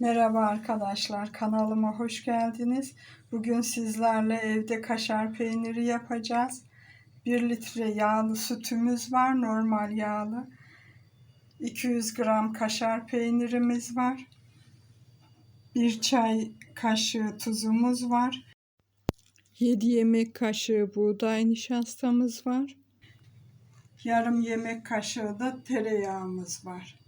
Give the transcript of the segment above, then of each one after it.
Merhaba arkadaşlar, kanalıma hoş geldiniz. Bugün sizlerle evde kaşar peyniri yapacağız. 1 litre yağlı sütümüz var, normal yağlı. 200 gram kaşar peynirimiz var. 1 çay kaşığı tuzumuz var. 7 yemek kaşığı buğday nişastamız var. Yarım yemek kaşığı da tereyağımız var.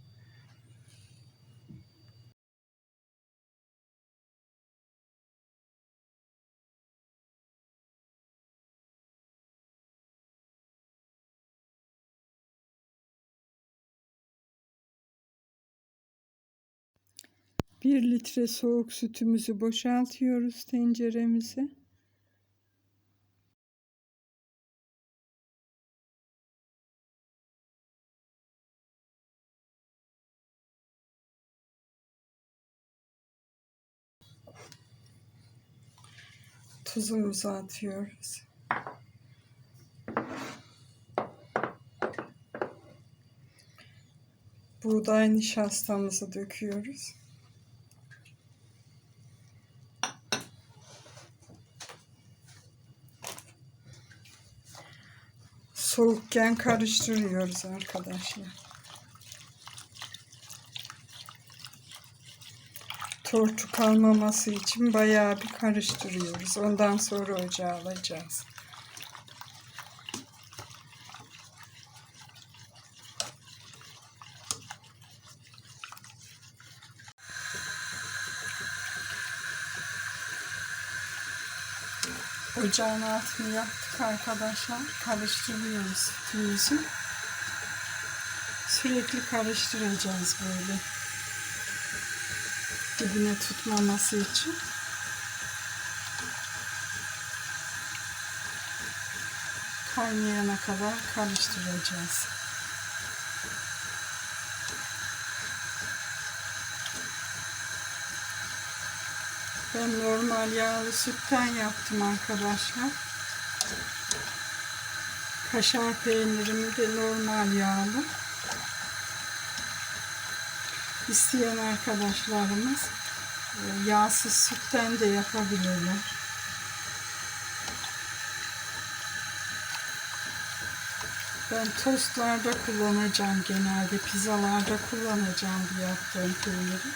Bir litre soğuk sütümüzü boşaltıyoruz tenceremize. Tuzumuzu atıyoruz. Buğday nişastamızı döküyoruz. Soğukken karıştırıyoruz arkadaşlar. Tortu kalmaması için bayağı bir karıştırıyoruz. Ondan sonra ocağa alacağız. Ocağın altını yaktık arkadaşlar. Karıştırıyoruz sütümüzü. Sürekli karıştıracağız böyle. Dibine tutmaması için. Kaynayana kadar karıştıracağız. Ben normal yağlı sütten yaptım arkadaşlar. Kaşar peynirimi de normal yağlı. İsteyen arkadaşlarımız e, yağsız sütten de yapabilirler. Ben tostlarda kullanacağım genelde. Pizzalarda kullanacağım bu yaptığım peyniri.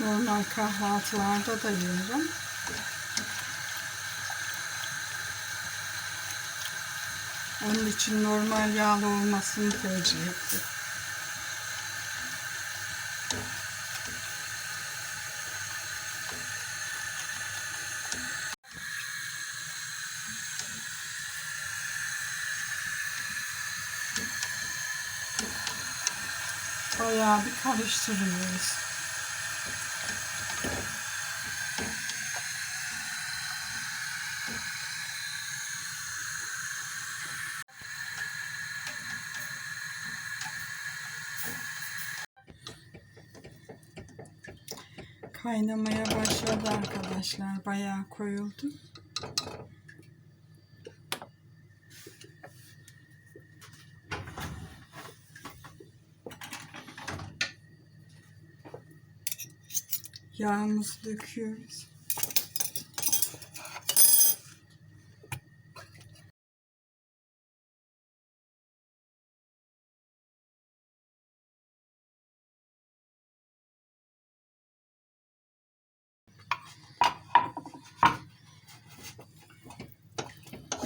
Normal kahvaltılarda da yiyorum. Onun için normal yağlı olmasını tercih ettim. Bayağı bir karıştırıyoruz. Kaynamaya başladı arkadaşlar. Bayağı koyuldu. Yağımızı döküyoruz.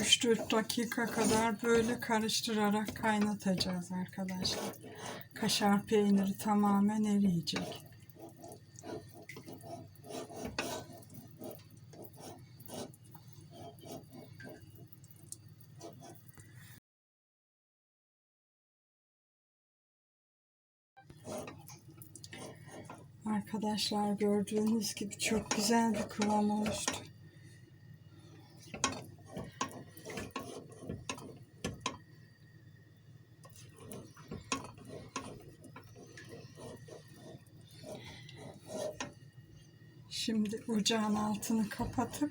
Üç dört dakika kadar böyle karıştırarak kaynatacağız arkadaşlar. Kaşar peyniri tamamen eriyecek. Arkadaşlar gördüğünüz gibi çok güzel bir kıvam oluştu. Şimdi ocağın altını kapatıp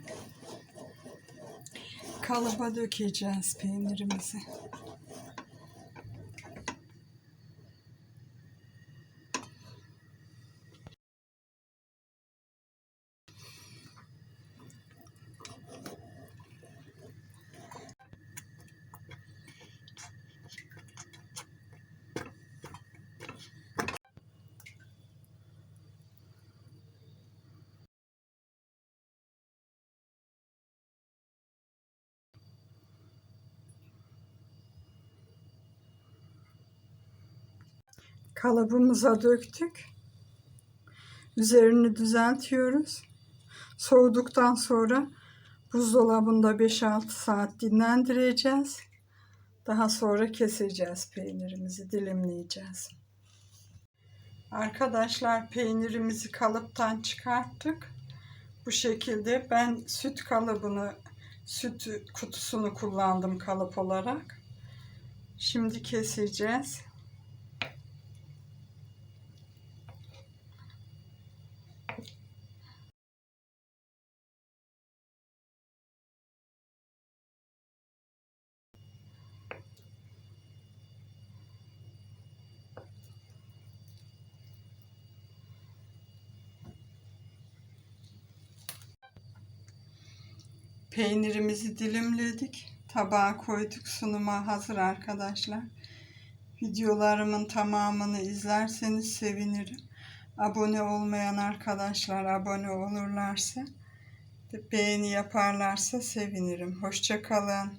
kalıba dökeceğiz peynirimizi. Kalıbımıza döktük. Üzerini düzeltiyoruz. Soğuduktan sonra buzdolabında 5-6 saat dinlendireceğiz. Daha sonra keseceğiz peynirimizi, dilimleyeceğiz. Arkadaşlar peynirimizi kalıptan çıkarttık. Bu şekilde ben süt kalıbını, süt kutusunu kullandım kalıp olarak. Şimdi keseceğiz. Peynirimizi dilimledik. Tabağa koyduk. Sunuma hazır arkadaşlar. Videolarımın tamamını izlerseniz sevinirim. Abone olmayan arkadaşlar abone olurlarsa, beğeni yaparlarsa sevinirim. Hoşça kalın.